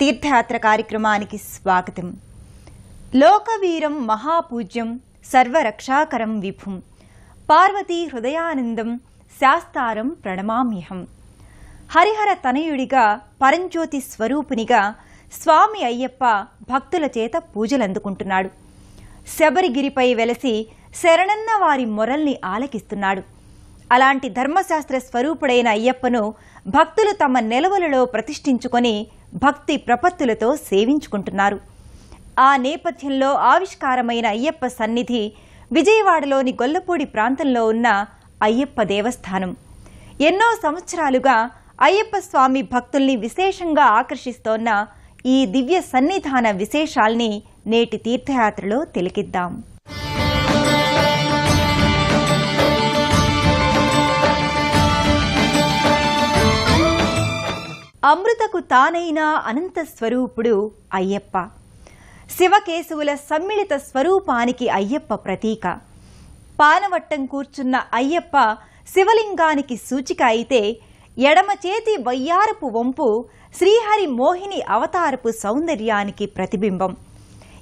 తీర్థయాత్ర కార్యక్రమానికి స్వాగతం. లోకవీరం మహాపూజ్యం సర్వరక్షాకరం విభుం. పార్వతీ హృదయానందం శాస్తారం ప్రణమామ్యహం. హరిహర తనయుడిగా పరంజ్యోతి స్వరూపునిగా స్వామి అయ్యప్ప భక్తుల చేత పూజలందుకుంటున్నాడు. శబరిగిరిపై వెలసి శరణన్న వారి మొరల్ని ఆలకిస్తున్నాడు. అలాంటి ధర్మశాస్త్ర స్వరూపుడైన అయ్యప్పను భక్తులు తమ నిలవలలో ప్రతిష్ఠించుకొని భక్తి ప్రపత్తులతో సేవించుకుంటున్నారు. ఆ నేపథ్యంలో ఆవిష్కారమైన అయ్యప్ప సన్నిధి విజయవాడలోని గొల్లపూడి ప్రాంతంలో ఉన్న అయ్యప్ప దేవస్థానం. ఎన్నో సంవత్సరాలుగా అయ్యప్ప స్వామి భక్తుల్ని విశేషంగా ఆకర్షిస్తోన్న ఈ దివ్య సన్నిధాన విశేషాల్ని నేటి తీర్థయాత్రలో తిలకిద్దాం. అమృతకు తానైన అనంత స్వరూపుడు అయ్యప్ప. శివకేశవుల సమ్మిళిత స్వరూపానికి అయ్యప్ప ప్రతీక. పానవట్టం కూర్చున్న అయ్యప్ప శివలింగానికి సూచిక అయితే ఎడమ చేతి వయ్యారపు వంపు శ్రీహరి మోహిని అవతారపు సౌందర్యానికి ప్రతిబింబం.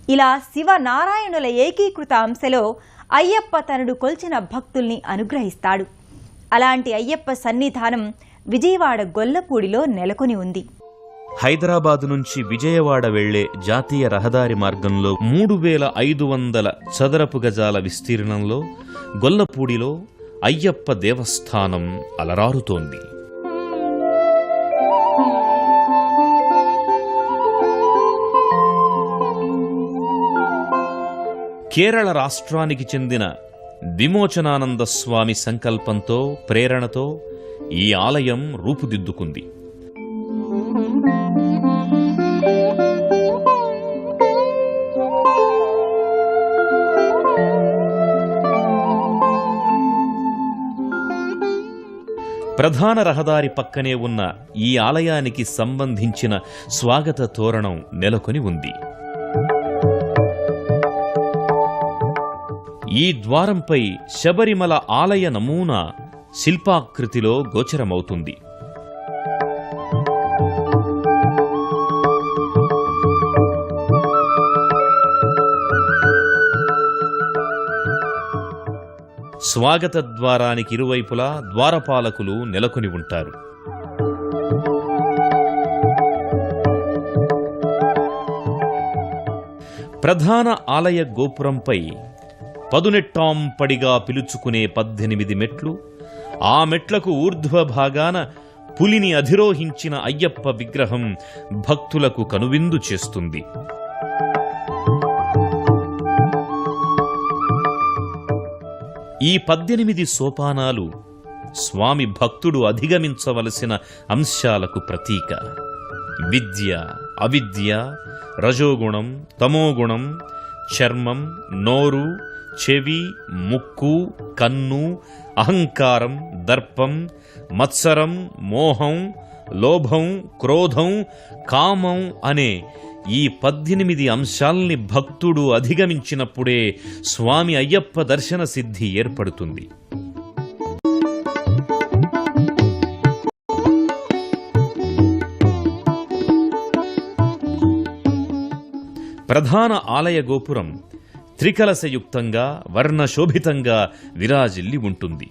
ఇలా శివనారాయణుల ఏకీకృత అంశలో అయ్యప్ప తనడు కొల్చిన భక్తుల్ని అనుగ్రహిస్తాడు. అలాంటి అయ్యప్ప సన్నిధానం విజయవాడ గొల్లపూడిలో నెలకొని ఉంది. హైదరాబాద్ నుంచి విజయవాడ వెళ్ళే జాతీయ రహదారి మార్గంలో మూడు వేల ఐదు వందల చదరపు గజాల విస్తీర్ణంలో గొల్లపూడిలో అయ్యప్ప దేవస్థానం అలరారుతోంది. కేరళ రాష్ట్రానికి చెందిన విమోచనానంద స్వామి సంకల్పంతో ప్రేరణతో ఈ ఆలయం రూపుదిద్దుకుంది. ప్రధాన రహదారి పక్కనే ఉన్న ఈ ఆలయానికి సంబంధించిన స్వాగత తోరణం నెలకొని ఉంది. ఈ ద్వారంపై శబరిమల ఆలయ నమూనా శిల్పాకృతిలో గోచరమవుతుంది. స్వాగత ద్వారానికి ఇరువైపులా ద్వారపాలకులు నెలకొని ఉంటారు. ప్రధాన ఆలయ గోపురంపై పదునెట్టాంపడిగా పిలుచుకునే పద్దెనిమిది మెట్లు ఆ మెట్లకు ఊర్ధ్వ భాగాన పులిని అధిరోహించిన అయ్యప్ప విగ్రహం భక్తులకు కనువిందు చేస్తుంది. ఈ పద్దెనిమిది సోపానాలు స్వామి భక్తుడు అధిగమించవలసిన అంశాలకు ప్రతీక. విద్య అవిద్య రజోగుణం తమోగుణం చర్మం నోరు చెవి ముక్కు కన్ను అహంకారం దర్పం మత్సరం మోహం లోభం క్రోధం కామం అనే ఈ పద్దెనిమిది అంశాల్ని భక్తుడు అధిగమించినప్పుడే స్వామి అయ్యప్ప దర్శన సిద్ధి ఏర్పడుతుంది. ప్రధాన ఆలయ గోపురం త్రికలశయుక్తంగా వర్ణశోభితంగా విరాజిల్లి ఉంటుంది.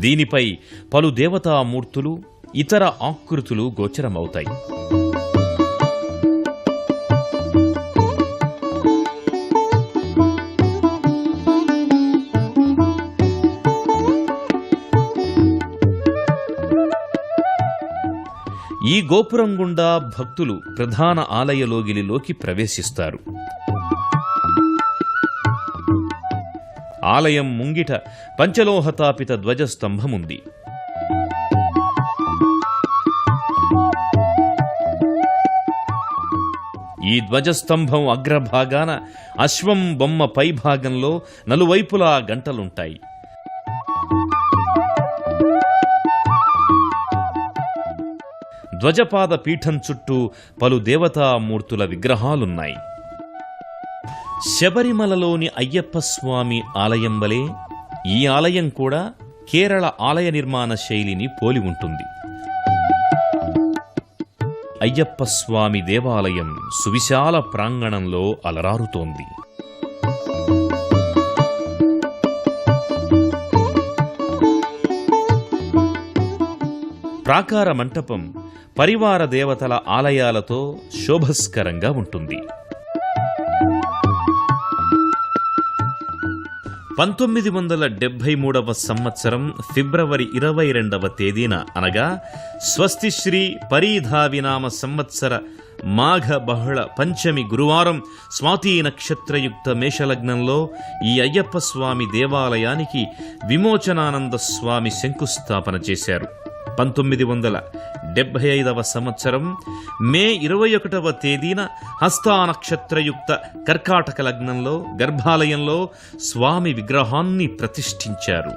దీనిపై పలు దేవతామూర్తులు ఇతర ఆకృతులు గోచరమవుతాయి. ఈ గోపురం గుండా భక్తులు ప్రధాన ఆలయలోగిలిలోకి ప్రవేశిస్తారు. ఆలయం ముంగిట పంచలోహతాపిత ధ్వజస్తంభముంది. ఈ ధ్వజస్తంభం అగ్రభాగాన అశ్వం బొమ్మ పైభాగంలో నలువైపులా గంటలుంటాయి. ధ్వజపాద పీఠం చుట్టూ పలు దేవతామూర్తుల విగ్రహాలున్నాయి. శబరిమలలోని అయ్యప్ప స్వామి ఆలయం వలె ఈ ఆలయం కూడా కేరళ ఆలయ నిర్మాణ శైలిని పోలి ఉంటుంది. అయ్యప్ప స్వామి దేవాలయం సువిశాల ప్రాంగణంలో అలరారుతోంది. ప్రాకార మంటపం పరివార దేవతల ఆలయాలతో శోభస్కరంగా ఉంటుంది. పంతొమ్మిది వందల డెబ్భై మూడవ సంవత్సరం ఫిబ్రవరి ఇరవై రెండవ తేదీన అనగా స్వస్తిశ్రీ పరీధావినామ సంవత్సర మాఘ బహుళ పంచమి గురువారం స్వాతి నక్షత్రయుక్త మేషలగ్నంలో ఈ అయ్యప్ప స్వామి దేవాలయానికి విమోచనానంద స్వామి శంకుస్థాపన చేశారు. పంతొమ్మిది వందల డెబ్బై ఐదవ సంవత్సరం మే ఇరవై ఒకటవ తేదీన హస్తా నక్షత్రయుక్త కర్కాటక లగ్నంలో గర్భాలయంలో స్వామి విగ్రహాన్ని ప్రతిష్ఠించారు.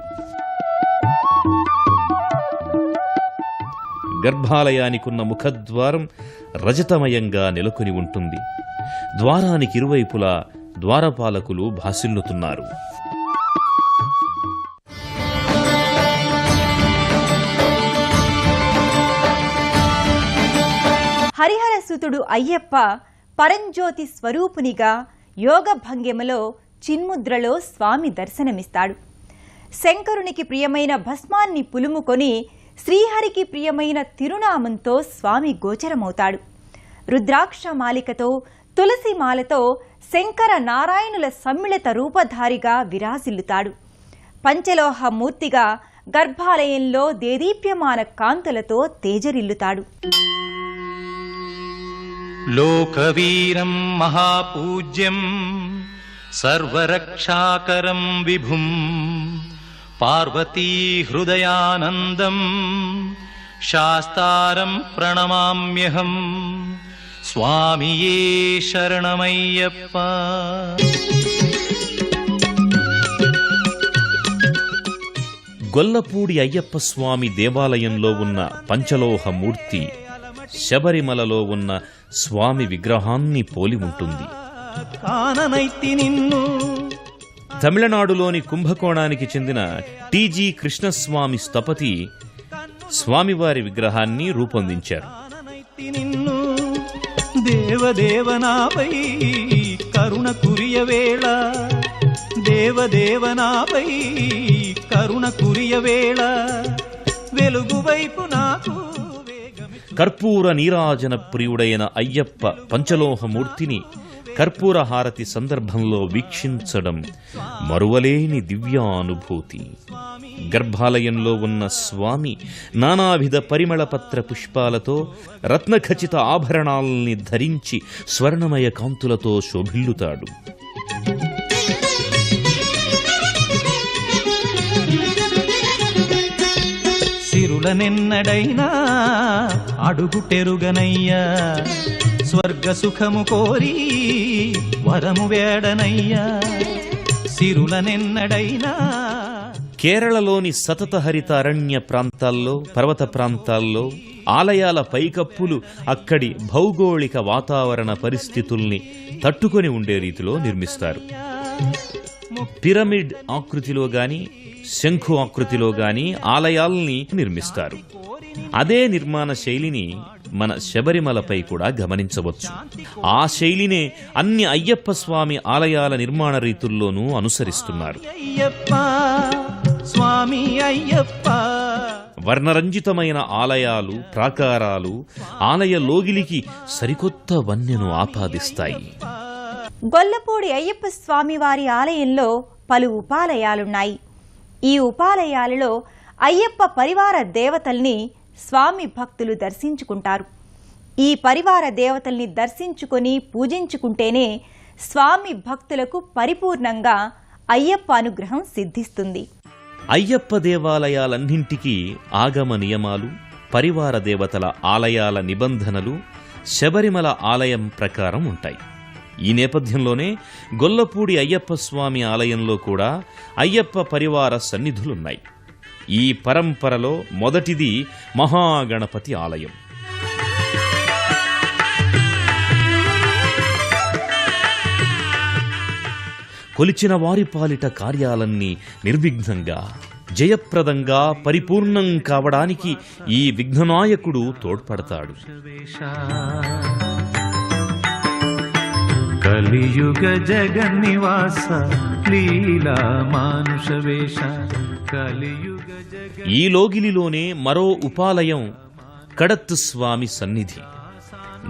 గర్భాలయానికున్న ముఖద్వారం రజతమయంగా నెలకొని ఉంటుంది. ద్వారానికి ఇరువైపులా ద్వారపాలకులు భాసిల్లుతున్నారు. హరిహరసుతుడు అయ్యప్ప పరంజ్యోతి స్వరూపునిగా యోగ భంగిమలో చిన్ముద్రలో స్వామి దర్శనమిస్తాడు. శంకరునికి ప్రియమైన భస్మాన్ని పులుముకొని శ్రీహరికి ప్రియమైన తిరునామంతో స్వామి గోచరమవుతాడు. రుద్రాక్ష మాలికతో తులసి మాలతో శంకర నారాయణుల సమ్మిళిత రూపధారిగా విరాజిల్లుతాడు. పంచలోహ మూర్తిగా గర్భాలయంలో దేదీప్యమాన కాంతులతో తేజరిల్లుతాడు. లోకవీరం మహాపూజ్యం సర్వరక్షాకరం విభుం పార్వతీ హృదయానందం శాస్తారం ప్రణమామ్యహం స్వామియే శరణమయ్యప్ప గొల్లపూడి అయ్యప్ప స్వామి దేవాలయంలో ఉన్న పంచలోహ శబరిమలలో ఉన్న స్వామి విగ్రహాన్ని పోలి ఉంటుంది. నిన్ను. తమిళనాడులోని కుంభకోణానికి చెందిన టీజీ కృష్ణస్వామి స్థపతి స్వామివారి విగ్రహాన్ని రూపొందించారు. నిన్ను. దేవదేవనాపై కరుణ కురియ వేళ. దేవదేవనాపై కరుణ కురియ వేళ. వెలుగు వైపు నాకు కర్పూర నీరాజన ప్రియుడైన అయ్యప్ప పంచలోహమూర్తిని కర్పూర హారతి సందర్భంలో వీక్షించడం మరువలేని దివ్యానుభూతి. గర్భాలయంలో ఉన్న స్వామి నానావిధ పరిమళపత్ర పుష్పాలతో రత్నఖచిత ఆభరణాల్ని ధరించి స్వర్ణమయ కాంతులతో శోభిల్లుతాడు. సిరులనెన్నడైనా అడుగుటెరుగనయ్యా స్వర్గ సుఖము కోరి వరము వేడనయ్యా. సిరులనెన్నడైనా కేరళలోని సతత హరిత అరణ్య ప్రాంతాల్లో పర్వత ప్రాంతాల్లో ఆలయాల పైకప్పులు అక్కడి భౌగోళిక వాతావరణ పరిస్థితుల్ని తట్టుకొని ఉండే రీతిలో నిర్మిస్తారు. పిరమిడ్ ఆకృతిలో గాని శంఖు ఆకృతిలో గాని ఆలయాల్ని నిర్మిస్తారు. అదే నిర్మాణ శైలిని మన శబరిమలపై కూడా గమనించవచ్చు. ఆ శైలినే అన్ని అయ్యప్ప స్వామి ఆలయాల నిర్మాణ రీతుల్లోనూ అనుసరిస్తున్నారు. అయ్యప్ప స్వామి అయ్యప్ప. వర్ణరంజితమైన ఆలయాలు ప్రాకారాలు ఆలయ లోగిలికి సరికొత్త వన్యను ఆపాదిస్తాయి. గొల్లపూడి అయ్యప్ప స్వామివారి ఆలయంలో పలు ఉపాలయాలున్నాయి. ఈ ఉపాలయాలలో అయ్యప్ప పరివార దేవతల్ని స్వామి భక్తులు దర్శించుకుంటారు. ఈ పరివార దేవతల్ని దర్శించుకొని పూజించుకుంటేనే స్వామి భక్తులకు పరిపూర్ణంగా అయ్యప్ప అనుగ్రహం సిద్ధిస్తుంది. అయ్యప్ప దేవాలయాలన్నింటికీ ఆగమ నియమాలు పరివార దేవతల ఆలయాల నిబంధనలు శబరిమల ఆలయం ప్రకారం ఉంటాయి. ఈ నేపథ్యంలోనే గొల్లపూడి అయ్యప్ప స్వామి ఆలయంలో కూడా అయ్యప్ప పరివార సన్నిధులున్నాయి. ఈ పరంపరలో మొదటిది మహాగణపతి ఆలయం. కొలిచిన వారి పాలిట కార్యాలన్నీ నిర్విఘ్నంగా జయప్రదంగా పరిపూర్ణం కావడానికి ఈ విఘ్ననాయకుడు తోడ్పడతాడు. కలియుగ జగన్నివాస లీలా మానుష వేష కలియుగ జగ ఈ లోగిలిలోనే మరో ఉపాలయం కడత్తు స్వామి సన్నిధి.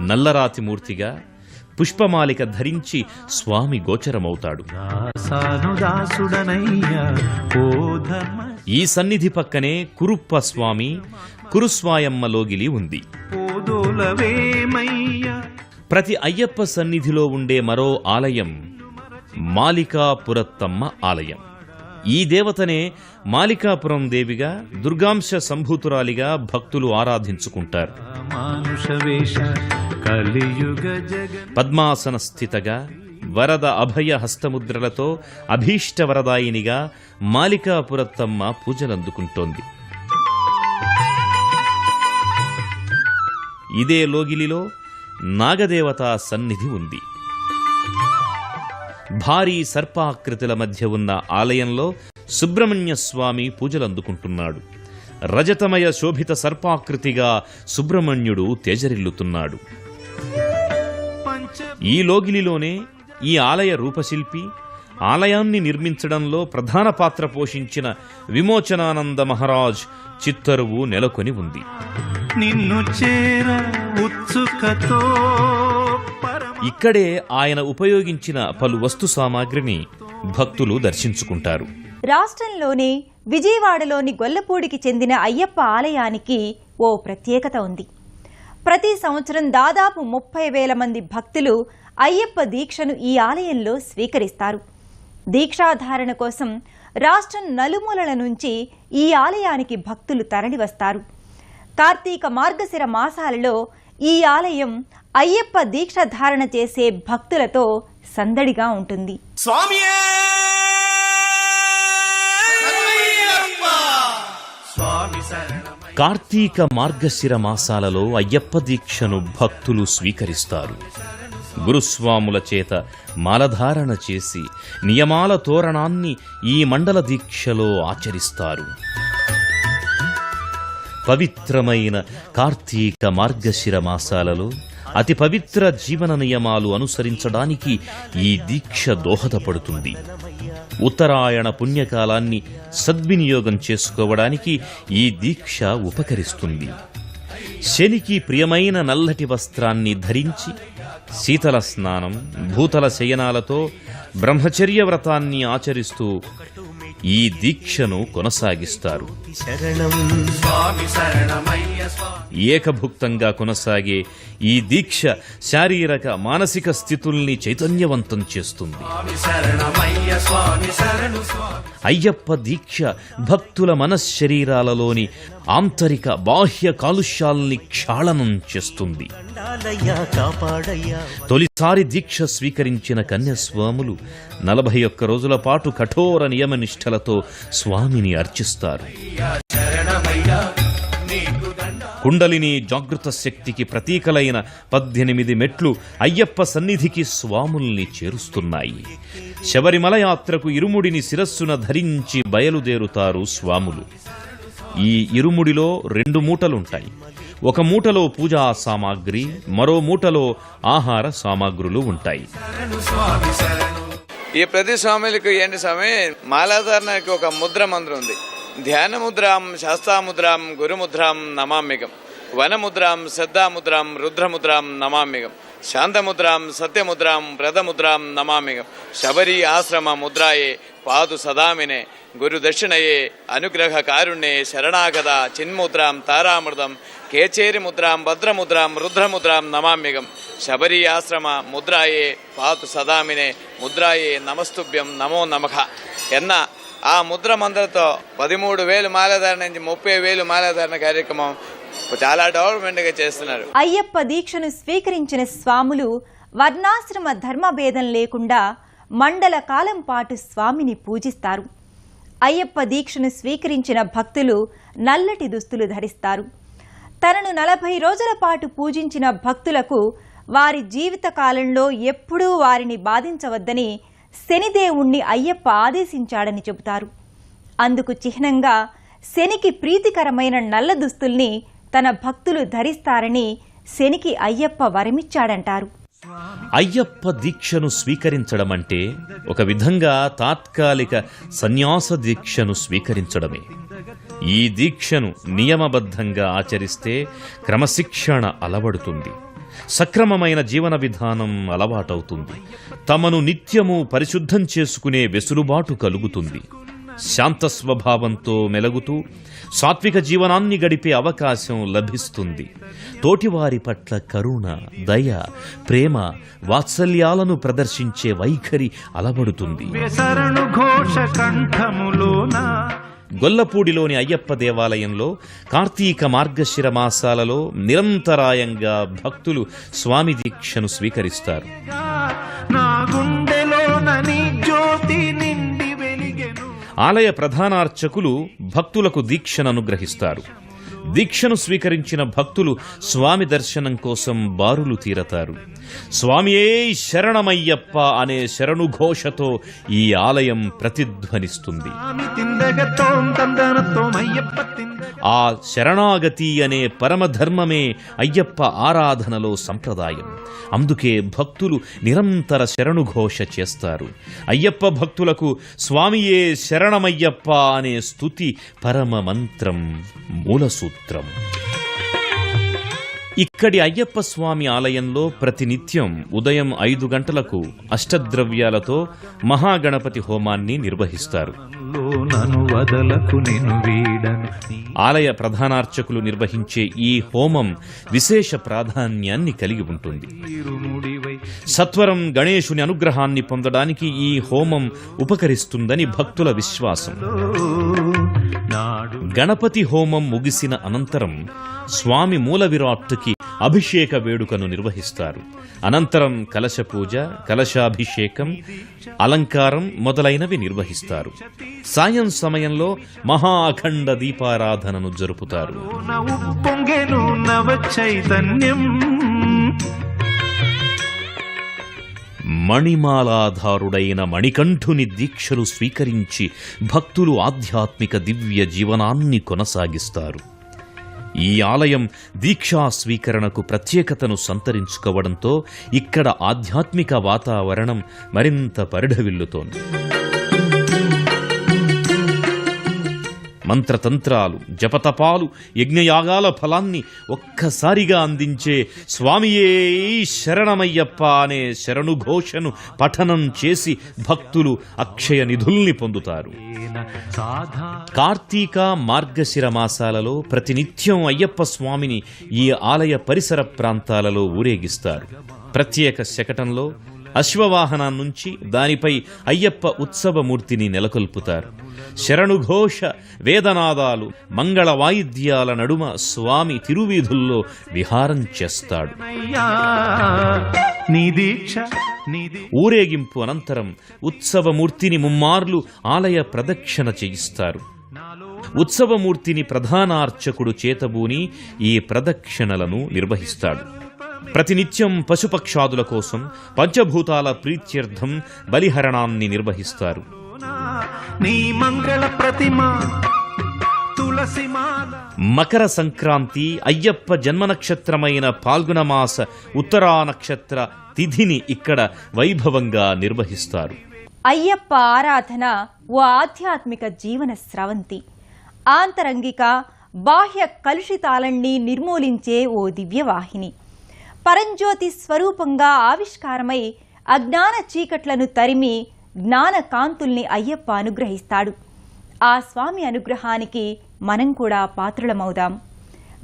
నల్లరాతి మూర్తిగా పుష్పమాలిక ధరించి స్వామి గోచరమవుతాడు. ఈ సన్నిధి పక్కనే కురుప్ప స్వామి కురుస్వాయమ్మ లోగిలి ఉంది. ప్రతి అయ్యప్ప సన్నిధిలో ఉండే మరో ఆలయం మాలికాపురత్తమ్మ ఆలయం. ఈ దేవతనే మాలికాపురం దేవిగా దుర్గాంశ సంభూతురాలిగా భక్తులు ఆరాధించుకుంటారు. పద్మాసన స్థితగా వరద అభయ హస్తముద్రలతో అభీష్ట వరదాయినిగా మాలికాపురత్తమ్మ పూజలందుకుంటోంది. ఇదే లోగిలిలో నాగదేవత సన్నిధి ఉంది. భారీ సర్పాకృతుల మధ్య ఉన్న ఆలయంలో సుబ్రహ్మణ్య స్వామి పూజలందుకుంటున్నాడు. రజతమయ శోభిత సర్పాకృతిగా సుబ్రహ్మణ్యుడు తేజరిల్లుతున్నాడు. ఈ లోగిలిలోనే ఈ ఆలయ రూపశిల్పి ఆలయాన్ని నిర్మించడంలో ప్రధాన పాత్ర పోషించిన విమోచనానంద మహారాజ్ చిత్తరువు నెలకొని ఉంది. నిన్ను చేర ఉత్సుకతో పరమ ఇక్కడే ఆయన ఉపయోగించిన పలు వస్తు సామాగ్రిని భక్తులు దర్శించుకుంటారు. రాష్ట్రంలోనే విజయవాడలోని గొల్లపూడికి చెందిన అయ్యప్ప ఆలయానికి ఓ ప్రత్యేకత ఉంది. ప్రతి సంవత్సరం దాదాపు ముప్పై వేల మంది భక్తులు అయ్యప్ప దీక్షను ఈ ఆలయంలో స్వీకరిస్తారు. దీక్షాధారణ కోసం రాష్ట్రం నలుమూలల నుంచి ఈ ఆలయానికి భక్తులు తరలివస్తారు కార్తీక మార్గశిర మాసాలలో ఈ ఆలయం అయ్యప్ప దీక్ష ధారణ చేసే భక్తులతో సందడిగా ఉంటుంది. స్వామియే! కార్తీక మార్గశిర మాసాలలో అయ్యప్ప దీక్షను భక్తులు స్వీకరిస్తారు. గురుస్వాముల చేత మాలధారణ చేసి నియమాల తోరణాన్ని ఈ మండల దీక్షలో ఆచరిస్తారు. పవిత్రమైన కార్తీక మార్గశిర మాసాలలో అతి పవిత్ర జీవన నియమాలు అనుసరించడానికి ఈ దీక్ష దోహదపడుతుంది. ఉత్తరాయణ పుణ్యకాలాన్ని సద్వినియోగం చేసుకోవడానికి ఈ దీక్ష ఉపకరిస్తుంది. శనికి ప్రియమైన నల్లటి వస్త్రాన్ని ధరించి శీతల స్నానం భూతల శయనాలతో బ్రహ్మచర్య వ్రతాన్ని ఆచరిస్తూ ఈ దీక్షను కొనసాగిస్తారు. ఏకభుక్తంగా కొనసాగే ఈ దీక్ష శారీరక మానసిక స్థితుల్ని చైతన్యవంతం చేస్తుంది. అయ్యప్ప దీక్ష భక్తుల మనశ్శరీరాలలోని ఆంతరిక బాహ్య కాలుష్యాల్ని క్షాళనం చేస్తుంది. తొలిసారి దీక్ష స్వీకరించిన కన్యస్వాములు నలభై ఒక్క రోజుల పాటు కఠోర నియమనిష్టలతో స్వామిని అర్చిస్తారు. కుండలిని జాగృత శక్తికి ప్రతీకలైన పద్దెనిమిది మెట్లు అయ్యప్ప సన్నిధికి స్వాముల్ని చేరుస్తున్నాయి. శబరిమల యాత్రకు ఇరుముడిని శిరస్సున ధరించి బయలుదేరుతారు స్వాములు. ఈ ఇరుముడిలో రెండు మూటలుంటాయి. ఒక మూటలో పూజా సామాగ్రి మరో మూటలో ఆహార సామాగ్రులు ఉంటాయి. ఈ ప్రతి స్వామిలకు ఏంటి స్వామి? మాలాధారణకి ఒక ముద్ర మంత్రం ఉంది. ധ്യാനമുദ്രാം ശാസ്താമുദ്രാം ഗുരുമുദ്രാം നമാമികം വനമുദ്രാം ശ്രദ്ധാമുദ്രാം രുദ്രമുദ്രാം നമാമികം ശാന്തമുദ്രാം സത്യമുദ്രാം വ്രതമുദ്രാം നമാമികം ശബരി ആശ്രമ മുദ്രായെ പാതു സദാമിനെ ഗുരുദക്ഷിണയെ അനുഗ്രഹ കാരുണ്യേ ശരണാഗത ചിന്മുദ്രാം താരാമൃതം കേച്ചേരി മുദ്രാം ഭദ്രമുദ്രാം രുദ്രമുദ്രാം നമാമികം ശബരി ആശ്രമ മുദ്രായെ പാതു സദാമിനെ മുദ്രായേ നമസ്തുഭ്യം നമോ നമഃ എന്ന ఆ ముద్ర మంత్రతో పదిమూడు వేలు మాలధారణ నుంచి ముప్పై వేలు మాలధారణ కార్యక్రమం చాలా డెవలప్మెంట్గా చేస్తున్నారు. అయ్యప్ప దీక్షను స్వీకరించిన స్వాములు వర్ణాశ్రమ ధర్మ భేదం లేకుండా మండల కాలం పాటు స్వామిని పూజిస్తారు. అయ్యప్ప దీక్షను స్వీకరించిన భక్తులు నల్లటి దుస్తులు ధరిస్తారు. తనను నలభై రోజుల పాటు పూజించిన భక్తులకు వారి జీవిత కాలంలో ఎప్పుడూ వారిని బాధించవద్దని శనిదేవుణ్ణి అయ్యప్ప ఆదేశించాడని చెబుతారు. అందుకు చిహ్నంగా శనికి ప్రీతికరమైన నల్ల దుస్తుల్ని తన భక్తులు ధరిస్తారని శనికి అయ్యప్ప వరమిచ్చాడంటారు. అయ్యప్ప దీక్షను స్వీకరించడం అంటే ఒక విధంగా తాత్కాలిక సన్యాస దీక్షను స్వీకరించడమే. ఈ దీక్షను నియమబద్ధంగా ఆచరిస్తే క్రమశిక్షణ అలవడుతుంది. సక్రమమైన జీవన విధానం అలవాటవుతుంది. తమను నిత్యము పరిశుద్ధం చేసుకునే వెసులుబాటు కలుగుతుంది. శాంత స్వభావంతో మెలగుతూ సాత్విక జీవనాన్ని గడిపే అవకాశం లభిస్తుంది. తోటివారి పట్ల కరుణ దయ ప్రేమ వాత్సల్యాలను ప్రదర్శించే వైఖరి అలవడుతుంది. గొల్లపూడిలోని అయ్యప్ప దేవాలయంలో కార్తీక మార్గశిర మాసాలలో నిరంతరాయంగా భక్తులు స్వామి దీక్షను స్వీకరిస్తారు. ఆలయ ప్రధానార్చకులు భక్తులకు దీక్షను అనుగ్రహిస్తారు. దీక్షను స్వీకరించిన భక్తులు స్వామి దర్శనం కోసం బారులు తీరతారు. స్వామియే శరణమయ్యప్ప అనే శరణుఘోషతో ఈ ఆలయం ప్రతిధ్వనిస్తుంది. ఆ శరణాగతి అనే పరమధర్మమే అయ్యప్ప ఆరాధనలో సంప్రదాయం. అందుకే భక్తులు నిరంతర శరణుఘోష చేస్తారు. అయ్యప్ప భక్తులకు స్వామియే శరణమయ్యప్ప అనే స్తుతి పరమ మంత్రం మూలసూత్రం. ఇక్కడి అయ్యప్ప స్వామి ఆలయంలో ప్రతినిత్యం ఉదయం ఐదు గంటలకు అష్టద్రవ్యాలతో మహాగణపతి హోమాన్ని నిర్వహిస్తారు. ఆలయ ప్రధానార్చకులు నిర్వహించే ఈ హోమం విశేష ప్రాధాన్యాన్ని కలిగి ఉంటుంది. సత్వరం గణేశుని అనుగ్రహాన్ని పొందడానికి ఈ హోమం ఉపకరిస్తుందని భక్తుల విశ్వాసం. గణపతి హోమం ముగిసిన అనంతరం స్వామి మూల విరాట్టుకి అభిషేక వేడుకను నిర్వహిస్తారు. అనంతరం కలశ పూజ కలశాభిషేకం అలంకారం మొదలైనవి నిర్వహిస్తారు. సాయం సమయంలో మహా అఖండ దీపారాధనను జరుపుతారు. మణిమాలాధారుడైన మణికంఠుని దీక్షలు స్వీకరించి భక్తులు ఆధ్యాత్మిక దివ్య జీవనాన్ని కొనసాగిస్తారు. ఈ ఆలయం దీక్షా స్వీకరణకు ప్రత్యేకతను సంతరించుకోవడంతో ఇక్కడ ఆధ్యాత్మిక వాతావరణం మరింత పరిఢవిల్లుతోంది. మంత్రతంత్రాలు జపతపాలు యజ్ఞయాగాల ఫలాన్ని ఒక్కసారిగా అందించే స్వామియే శరణమయ్యప్ప అనే శరణుఘోషను పఠనం చేసి భక్తులు అక్షయ నిధుల్ని పొందుతారు. కార్తీక మార్గశిర మాసాలలో ప్రతినిత్యం అయ్యప్ప స్వామిని ఈ ఆలయ పరిసర ప్రాంతాలలో ఊరేగిస్తారు. ప్రత్యేక శకటంలో అశ్వవాహనం నుంచి దానిపై అయ్యప్ప ఉత్సవమూర్తిని నెలకొల్పుతారు. శరణుఘోష వేదనాదాలు మంగళ వాయిద్యాల నడుమ స్వామి తిరువీధుల్లో విహారం చేస్తాడు. ఊరేగింపు అనంతరం ఉత్సవమూర్తిని ముమ్మార్లు ఆలయ ప్రదక్షిణ చేయిస్తారు. ఉత్సవమూర్తిని ప్రధాన అర్చకుడు చేతబూని ఈ ప్రదక్షిణలను నిర్వహిస్తాడు. ప్రతినిత్యం పశుపక్షాదుల కోసం పంచభూతాల ప్రీత్యర్థం బలిహరణాన్ని నిర్వహిస్తారు. మకర సంక్రాంతి అయ్యప్ప జన్మ నక్షత్రమైన పాల్గొనమాస ఉత్తరా నక్షత్ర తిథిని ఇక్కడ వైభవంగా నిర్వహిస్తారు. అయ్యప్ప ఆరాధన ఓ ఆధ్యాత్మిక జీవన స్రవంతి. ఆంతరంగిక బాహ్య కలుషితాలన్నీ నిర్మూలించే ఓ దివ్యవాహిని. పరంజ్యోతి స్వరూపంగా ఆవిష్కారమై అజ్ఞాన చీకట్లను తరిమి జ్ఞాన కాంతుల్ని అయ్యప్ప అనుగ్రహిస్తాడు. ఆ స్వామి అనుగ్రహానికి మనం కూడా పాత్రులమవుదాం.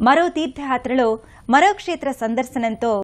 మరో తీర్థయాత్రలో మరో క్షేత్ర సందర్శనంతో